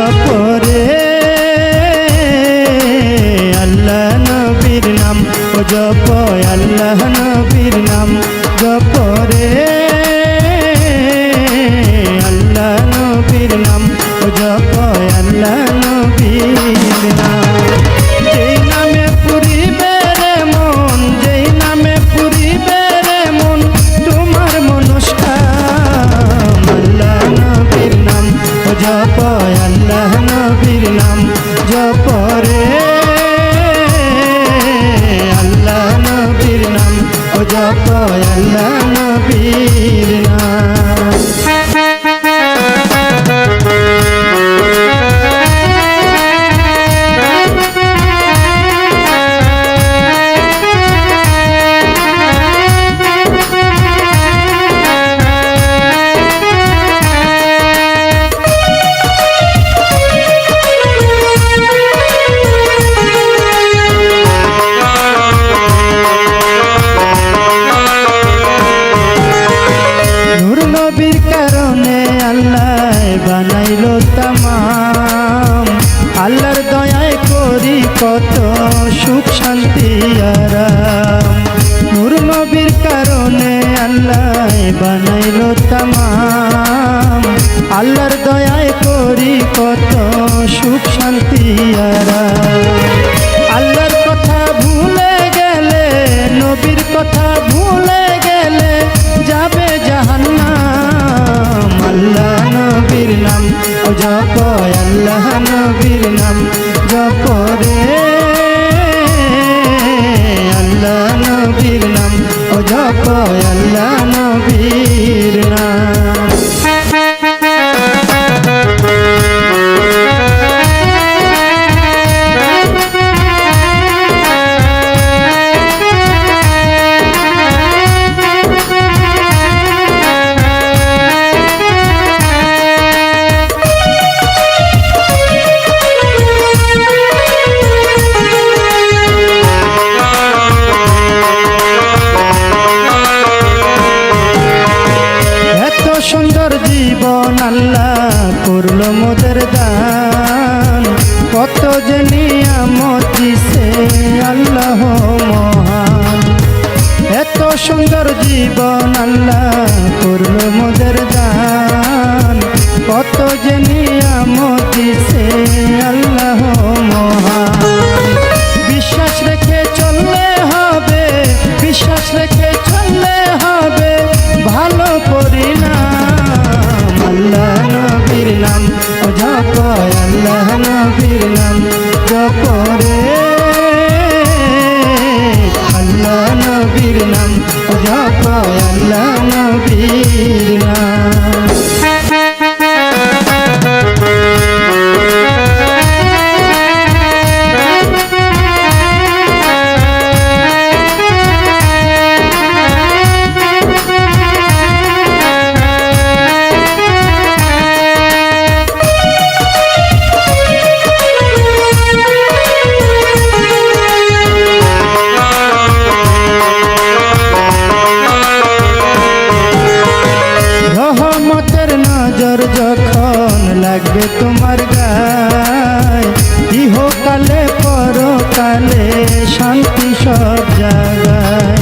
জপরে আল্লাহ নবীর নাম, ও জপ আল্লাহ নবীর নাম জপরে আল্লাহ নবীর নাম, ও জপ আল্লাহ নবীর নাম। যেই নবীর নাম ও জপ আল্লাহ নবীর নাম জপ রে। আল্লাহ নবীর নাম ও জপ আল্লাহ নবীর কারণে আল্লাহ বানাইল তামাম। আল্লাহর দয়ায় করি কত সুখ, শান্তি আরাম। নূর নবীর কারণে আল্লাহ বানাইলো তামাম। আল্লাহর দয়ায় জপ আল্লাহ নবীর নাম জপ রে। আল্লাহ নবীর নাম ও জপ আল্লাহ জীবন আল্লাহ করল মোদের দান। কত যে নিয়ামত দিছে আল্লাহ মহান। এত সুন্দর জীবন আল্লাহ করল মোদের দান। কত যে নিয়ামত দিছে আল্লাহ মহান। বিশ্বাস রেখে নাম ও জপ আল্লাহ নবীর নাম জপ রে আল্লাহ নবীর নাম জপ আল্লাহ নবীর নাম যখন লাগবে তোমার গায়। ইহকালে, পরকালে শান্তি সব জায়গায়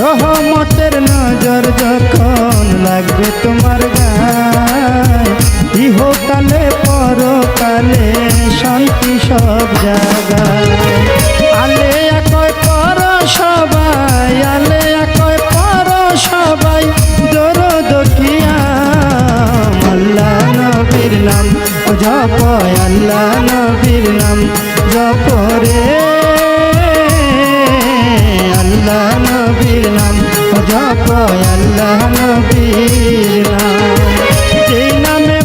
রহমতের নজর যখন লাগবে তোমার গায়, ইহকালে, পরকালে শান্তি সব জায়গায় আল্লাহ নবীর যেই নামে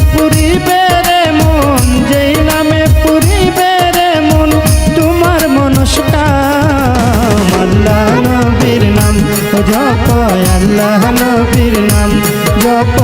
মন যেই নামে তোমার নাম জপ আল্লাহ নবীর নাম জপ